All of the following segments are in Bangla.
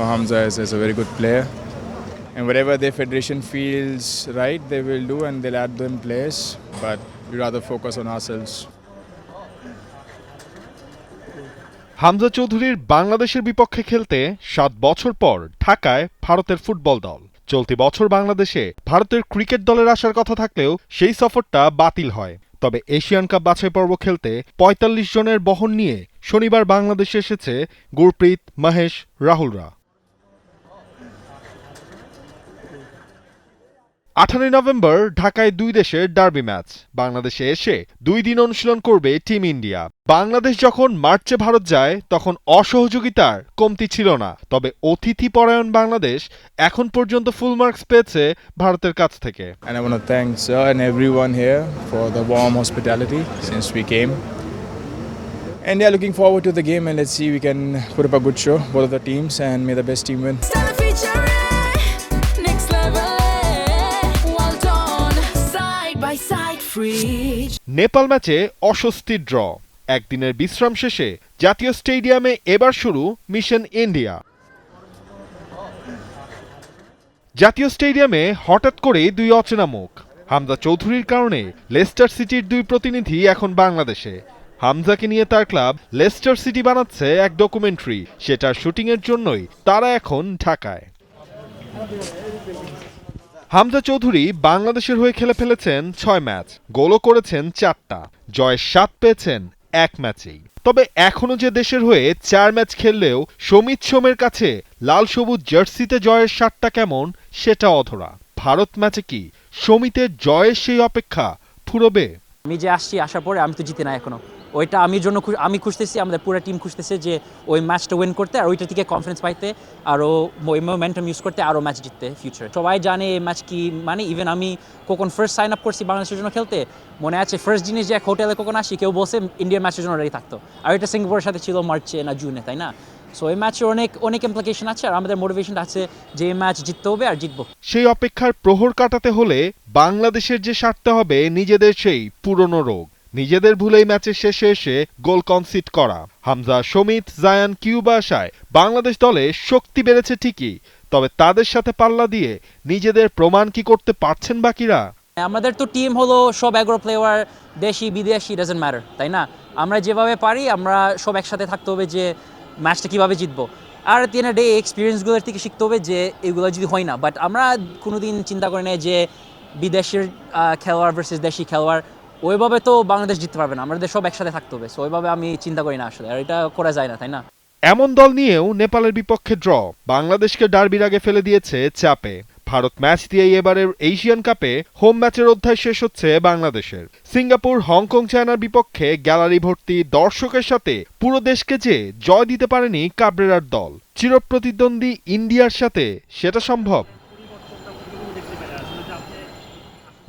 Hamza is, is a very good player. And whatever their federation feels right, they will do and they'll add them players. But we rather focus on ourselves. Hamza চৌধুরীর বাংলাদেশের বিপক্ষে খেলতে সাত বছর পর ঢাকায় ভারতের ফুটবল দল চলতি বছর বাংলাদেশে ভারতের ক্রিকেট দলের আসার কথা থাকলেও সেই সফরটা বাতিল হয় তবে এশিয়ান কাপ বাছাই পর্ব খেলতে ৪৫ জনের বহন নিয়ে শনিবার বাংলাদেশে এসেছে গুরপ্রীত মহেশ রাহুলরা আঠারোই নভেম্বর ঢাকায় দুই দেশের ডার্বি ম্যাচ বাংলাদেশে এসে দুই দিন অনুশীলন করবে টিম ইন্ডিয়া বাংলাদেশ যখন মার্চে ভারত যায়, তখন অসহযোগিতার কমতি ছিল না তবে অতিথি পরায়ণ বাংলাদেশ এখন পর্যন্ত ফুল মার্কস পেয়েছে ভারতের কাছ থেকে India looking forward to the game and let's see, we can put up a good show, both of the teams, and may the best team win. Celebrate! Nepal ম্যাচে অস্বস্তির ড্র। একদিনের বিশ্রাম শেষে জাতীয় স্টেডিয়ামে এবার শুরু মিশন ইন্ডিয়া। জাতীয় স্টেডিয়ামে হঠাৎ করে দুই অচেনা মুখ। হামজা চৌধুরীর কারণে লেস্টার সিটির দুই প্রতিনিধি এখন বাংলাদেশে। হামজাকে নিয়ে তার ক্লাব লেস্টার সিটি বানাচ্ছে এক ডকুমেন্টারি। সেটার শুটিংয়ের জন্যই তারা এখন ঢাকায়। হামজা চৌধুরী বাংলাদেশের হয়ে খেলে ফেলেছেন ছয় ম্যাচ, গোলও করেছেন চারটা। জয়ের স্বাদ পেয়েছেন এক ম্যাচেই। তবে এখনও যে দেশের হয়ে চার ম্যাচ খেললেও সমিত সোমের কাছে লাল সবুজ জার্সিতে জয়ের স্বাদটা কেমন সেটা অধরা। ভারত ম্যাচে কি সমিতের জয়ের সেই অপেক্ষা ফুরবে? আমি যে আসছি আসার পরে আমি তো জিতে না এখনও। ওইটা আমি জন্য আমি খুঁজতেছি, আমাদের পুরো টিম খুঁজতেছে যে ওই ম্যাচটা উইন করতে আর ওইটা থেকে কনফিডেন্স পাইতে আরও মোমেন্টাম ইউজ করতে আরও ম্যাচ জিততে ফিউচারে সবাই জানে এই ম্যাচ কি মানে ইভেন আমি কখন ফার্স্ট সাইন আপ করছি বাংলাদেশের জন্য খেলতে, মনে আছে ফার্স্ট জিনিস যে এক হোটেলে কখন আসি, কেউ বলছে ইন্ডিয়ান ম্যাচের জন্য রেডি থাকতো। আর এটা সিঙ্গাপুরের সাথে ছিল মার্চে না জুনে, তাই না? সো এই ম্যাচের অনেক অনেক ইমপ্লিকেশন আছে আর আমাদের মোটিভেশন আছে যে এই ম্যাচ জিততে হবে আর জিতবো। সেই অপেক্ষার প্রহর কাটাতে হলে বাংলাদেশের যে সারতে হবে, নিজেদের সেই পুরনো রোগ। নিজেদের ভুলেই ম্যাচের শেষে এসে গোল কনসিট করা। হামজা সমিত জায়ান কিউবা আসায় বাংলাদেশ দলে শক্তি বেড়েছে ঠিকই, তবে তাদের সাথে পাল্লা দিয়ে নিজেদের প্রমাণ কি করতে পারছেন বাকিরা? আমাদের তো টিম হলো সব এগারো প্লেয়ার দেশি, বিদেশি ডাজেন্ট ম্যাটার তাই না? আমরা যেভাবে পারি, আমরা সব একসাথে থাকতে হবে যে ম্যাচটা কীভাবে জিতবো। আর তিনের ডে এক্সপিরিয়েন্সগুলোর থেকে শিখতে হবে যে এগুলো যদি হয় না। বাট আমরা কোনোদিন চিন্তা করি না যে বিদেশের খেলোয়াড় ভার্সেস দেশি খেলোয়াড় ওইভাবে তো বাংলাদেশ জিততে পারবে না, আমাদের সব একসাথে থাকতে হবে সো ওইভাবে আমি চিন্তা করি না আসলে, আর এটা করা যায় না, তাই না? এমন দল নিয়েও নেপালের বিপক্ষে ড্র, বাংলাদেশকে ডার্বির আগে ফেলে দিয়েছে চাপে, ভারত ম্যাচ দিয়েই এবারের এশিয়ান কাপে হোম ম্যাচের অধ্যায় শেষ হচ্ছে বাংলাদেশের, সিঙ্গাপুর, হংকং, চায়নার বিপক্ষে গ্যালারি ভর্তি দর্শকের সাথে পুরো দেশকে যে জয় দিতে পারেনি কাবরেরার দল, চিরপ্রতিদ্বন্দ্বী ইন্ডিয়ার সাথে সেটা সম্ভব।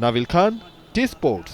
Nabil Khan, T sports.